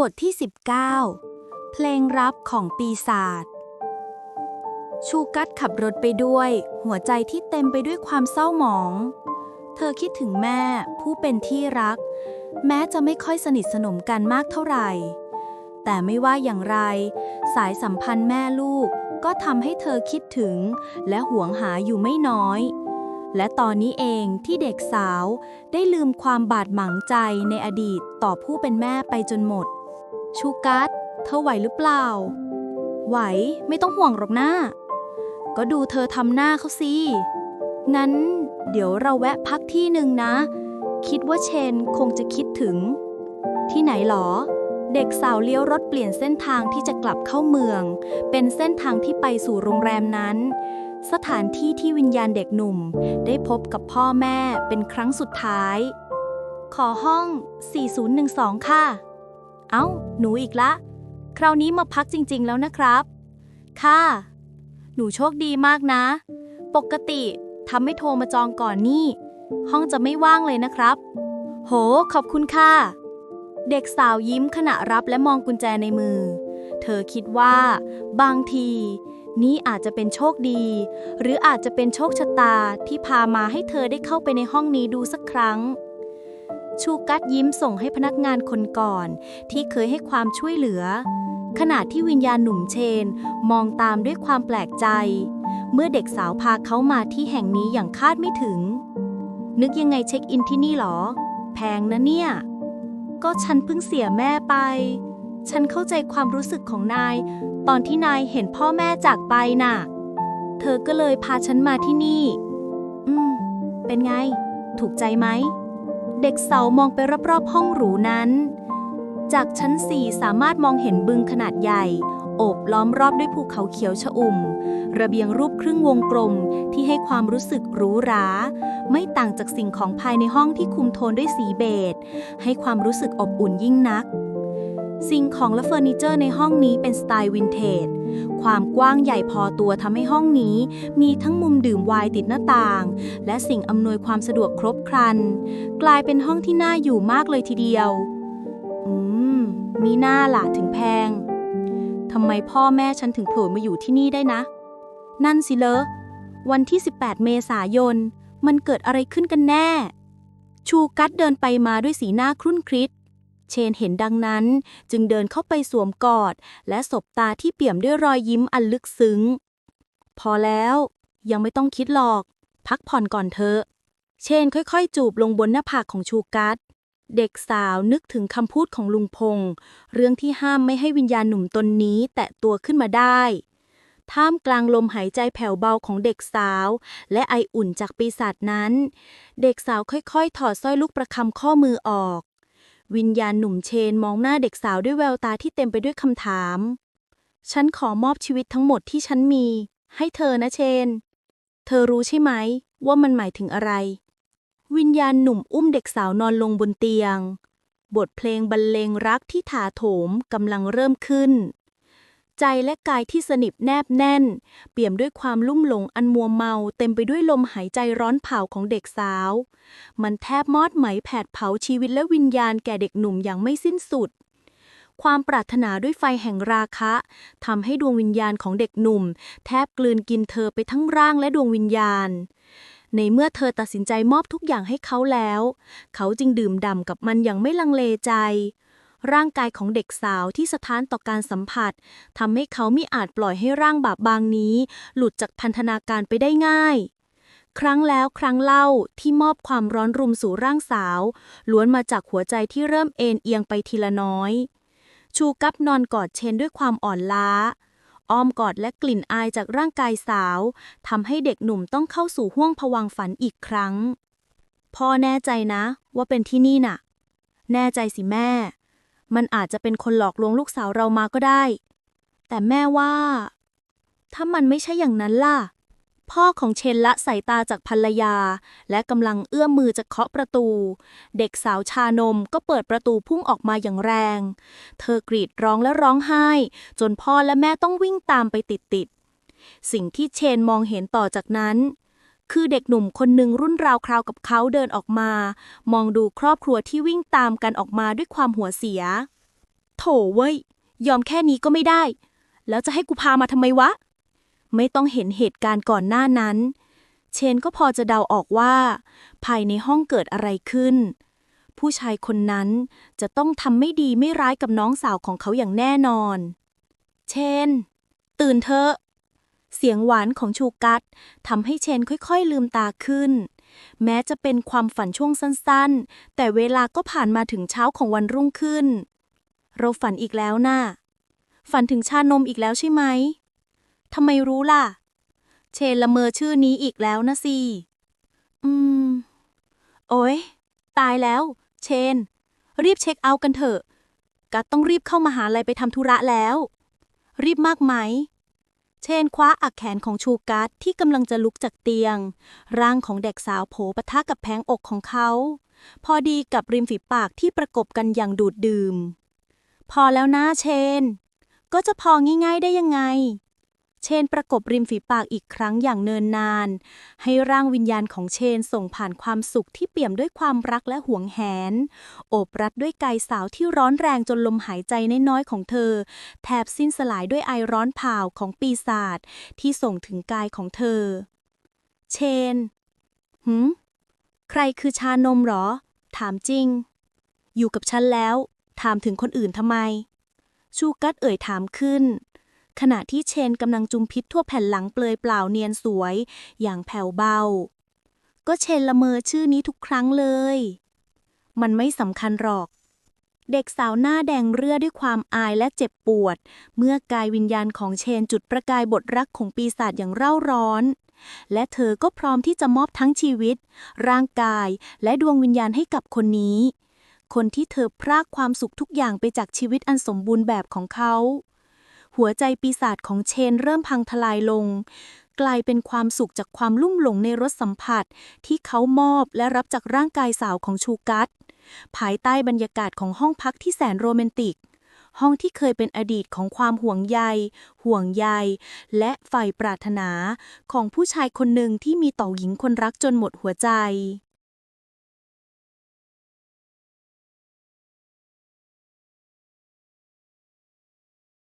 บทที่ 19 เพลงรับของปีศาจ ชูกัดขับรถไปด้วย หัวใจที่เต็มไปด้วยความเศร้าหมอง เธอคิดถึงแม่ผู้เป็นที่รัก แม้จะไม่ค่อยสนิทสนมกันมากเท่าไหร่ แต่ไม่ว่าอย่างไร สายสัมพันธ์แม่ลูกก็ทำให้เธอคิดถึง และหวงหาอยู่ไม่น้อย และตอนนี้เองที่เด็กสาวได้ลืมความบาดหมางใจในอดีตต่อผู้เป็นแม่ไปจนหมด ชูกัสเธอไหวหรือเปล่า ไหว ไม่ต้องห่วงหรอกนะก็ดูเธอทำหน้าเขาสิ งั้น เดี๋ยวเราแวะพักที่หนึ่งนะ คิดว่าเชนคงจะคิดถึง ที่ไหนหรอ เด็กสาวเลี้ยวรถเปลี่ยนเส้นทางที่จะกลับเข้าเมือง เป็นเส้นทางที่ไปสู่โรงแรมนั้น สถานที่ที่วิญญาณเด็กหนุ่ม ได้พบกับพ่อแม่เป็นครั้งสุดท้าย ขอห้อง 4012 ค่ะ เอ้า หนูอีกละ คราวนี้มาพักจริงๆแล้วนะครับ ค่ะ หนูโชคดีมากนะ ปกติทำไม่โทรมาจองก่อนนี่ ห้องจะไม่ว่างเลยนะครับ โห ขอบคุณค่ะ เด็กสาวยิ้มขณะรับและมองกุญแจในมือ เธอคิดว่า บางที นี่อาจจะเป็นโชคดี หรืออาจจะเป็นโชคชะตาที่พามาให้เธอได้เข้าไปในห้องนี้ดูสักครั้ง ชูกัดยิ้มส่งให้พนักงานคนก่อน ที่เคยให้ความช่วยเหลือ ขณะที่วิญญาณหนุ่มเชน มองตามด้วยความแปลกใจ เมื่อเด็กสาวพาเขามาที่แห่งนี้อย่างคาดไม่ถึง นึกยังไงเช็คอินที่นี่หรอ แพงนะเนี่ย ก็ฉันเพิ่งเสียแม่ไป ฉันเข้าใจความรู้สึกของนาย ตอนที่นายเห็นพ่อแม่จากไปน่ะ เธอก็เลยพาฉันมาที่นี่ อืม เป็นไง ถูกใจไหม เด็กเสามองไปรอบๆห้องหรูนั้น จากชั้นสี่สามารถมองเห็นบึงขนาดใหญ่ โอบล้อมรอบด้วยภูเขาเขียวชอุ่ม ระเบียงรูปครึ่งวงกลมที่ให้ความรู้สึกหรูหรา ไม่ต่างจากสิ่งของภายในห้องที่คุมโทนด้วยสีเบจให้ความรู้สึกอบอุ่นยิ่งนัก สิ่งของและเฟอร์นิเจอร์ในห้องนี้เป็นสไตล์วินเทจ ความกว้างใหญ่พอตัวทำให้ห้องนี้ มีทั้งมุมดื่มไวน์ติดหน้าต่าง และสิ่งอำนวยความสะดวกครบครัน กลายเป็นห้องที่น่าอยู่มากเลยทีเดียว อืม มีหน้าล่ะถึงแพงทำไมพ่อแม่ฉันถึงโผล่มาอยู่ที่นี่ได้นะ นั่นสิเลอวันที่ 18 เมษายน มันเกิดอะไรขึ้นกันแน่ ชูกัดเดินไปมาด้วยสีหน้าครุ่นคริด เชนเห็นดังนั้น จึงเดินเข้าไปสวมกอด และสบตาที่เปี่ยมด้วยรอยยิ้มอันลึกซึ้ง พอแล้ว ยังไม่ต้องคิดหรอก พักผ่อนก่อนเถอะ เชนค่อยๆ จูบลงบนหน้าผากของชูกัดเด็กสาวนึกถึงคำพูดของลุงพงษ์เรื่องที่ห้ามไม่ให้วิญญาณหนุ่มตนนี้แตะตัวขึ้นมาได้ ท่ามกลางลมหายใจแผ่วเบาของเด็กสาว และไออุ่นจากปีศาจนั้น เด็กสาวค่อยๆ ถอดสร้อยลูกประคำข้อมือออก วิญญาณหนุ่มเชนมองหน้าเด็กสาวด้วยแววตาที่เต็มไปด้วยคำถาม ฉันขอมอบชีวิตทั้งหมดที่ฉันมี ให้เธอนะเชน เธอรู้ใช่ไหม ว่ามันหมายถึงอะไร วิญญาณหนุ่มอุ้มเด็กสาวนอนลงบนเตียง บทเพลงบรรเลงรักที่ถาโถมกำลังเริ่มขึ้น ใจและกายที่สนิทแนบแน่น เปี่ยมด้วยความลุ่มหลงอันมัวเมา เต็มไปด้วยลมหายใจร้อนเผาของเด็กสาว มันแทบมอดไหมแผดเผาชีวิตและวิญญาณแก่เด็กหนุ่มอย่างไม่สิ้นสุด ความปรารถนาด้วยไฟแห่งราคะทำให้ดวงวิญญาณของเด็กหนุ่ม แทบกลืนกินเธอไปทั้งร่างและดวงวิญญาณในเมื่อเธอตัดสินใจมอบทุกอย่างให้เขาแล้ว เขาจึงดื่มด่ำกับมันอย่างไม่ลังเลใจ ร่างกายของเด็กสาวที่สะท้านต่อการสัมผัสทำให้เขามิอาจปล่อยให้ร่างบาบบางนี้ หลุดจากพันธนาการไปได้ง่าย ครั้งแล้วครั้งเล่าที่มอบความร้อนรุมสู่ร่างสาว ล้วนมาจากหัวใจที่เริ่มเอ็นเอียงไปทีละน้อย ชูกับนอนกอดเชนด้วยความอ่อนล้าอ้อมกอดและกลิ่นอายจากร่างกายสาวทำให้เด็กหนุ่มต้องเข้าสู่ห้วงผวังฝันอีกครั้ง พ่อแน่ใจนะ ว่าเป็นที่นี่น่ะ แน่ใจสิแม่ มันอาจจะเป็นคนหลอกลวงลูกสาวเรามาก็ได้ แต่แม่ว่า ถ้ามันไม่ใช่อย่างนั้นล่ะ พ่อของเชนละสายตาจากภรรยา และกำลังเอื้อมมือจะเคาะประตู เด็กสาวชานมก็เปิดประตูพุ่งออกมาอย่างแรง เธอกรีดร้องและร้องไห้ จนพ่อและแม่ต้องวิ่งตามไปติดๆสิ่งที่เชนมองเห็นต่อจากนั้น คือเด็กหนุ่มคนหนึ่งรุ่นราวคราวกับเขาเดินออกมา มองดูครอบครัวที่วิ่งตามกันออกมาด้วยความหัวเสีย โถเว้ย ยอมแค่นี้ก็ไม่ได้ แล้วจะให้กูพามาทำไมวะ ไม่ต้องเห็นเหตุการณ์ก่อนหน้านั้น เชนก็พอจะเดาออกว่า ภายในห้องเกิดอะไรขึ้น ผู้ชายคนนั้นจะต้องทำไม่ดีไม่ร้ายกับน้องสาวของเขาอย่างแน่นอน เชนตื่นเถอะ เสียงหวานของชูกัตทำให้เชนค่อยๆลืมตาขึ้น แม้จะเป็นความฝันช่วงสั้นๆ แต่เวลาก็ผ่านมาถึงเช้าของวันรุ่งขึ้น เราฝันอีกแล้วน่ะ ฝันถึงชานมอีกแล้วใช่ไหมทำไมรู้ล่ะ เชนละเมอชื่อนี้อีกแล้วนะสิ อืม โอ้ยตายแล้ว เชน รีบเช็คเอาท์กันเถอะ กัดต้องรีบเข้ามาหาลัยไปทำธุระแล้ว รีบมากไหม เชนคว้าอักแขนของชูกัสที่กำลังจะลุกจากเตียง ร่างของเด็กสาวโผปะทะกับแผงอกของเขา พอดีกับริมฝีปากที่ประกบกันอย่างดูดดื่ม พอแล้วนะเชน ก็จะพอง่ายๆได้ยังไง เชนประกบริมฝีปากอีกครั้งอย่างเนินนาน ให้ร่างวิญญาณของเชนส่งผ่านความสุขที่เปี่ยมด้วยความรักและห่วงแหน โอบรัดด้วยกายสาวที่ร้อนแรงจนลมหายใจน้อยๆของเธอ แทบสิ้นสลายด้วยไอร้อนเผาของปีศาจที่ส่งถึงกายของเธอ เชนหืมใครคือชานมหรอ ถามจริง อยู่กับฉันแล้ว ถามถึงคนอื่นทำไม ชูกัดเอ่ยถามขึ้น ขณะที่เชนกำลังจุมพิษทั่วแผ่นหลังเปลือยเปล่าเนียนสวย อย่างแผ่วเบา ก็เชนละเมอชื่อนี้ทุกครั้งเลย มันไม่สำคัญหรอก เด็กสาวหน้าแดงเรื่อด้วยความอายและเจ็บปวด เมื่อกายวิญญาณของเชนจุดประกายบทรักของปีศาจอย่างเร่าร้อน และเธอก็พร้อมที่จะมอบทั้งชีวิต ร่างกายและดวงวิญญาณให้กับคนนี้คนที่เธอพรากความสุขทุกอย่างไปจากชีวิตอันสมบูรณ์แบบของเขา หัวใจปีศาจของเชนเริ่มพังทลายลง กลายเป็นความสุขจากความลุ่มหลงในรสสัมผัส ที่เขามอบและรับจากร่างกายสาวของชูกัตภายใต้บรรยากาศของห้องพักที่แสนโรแมนติก ห้องที่เคยเป็นอดีตของความห่วงใย ห่วงใย และใฝ่ปรารถนาของผู้ชายคนหนึ่งที่มีต่อหญิงคนรักจนหมดหัวใจ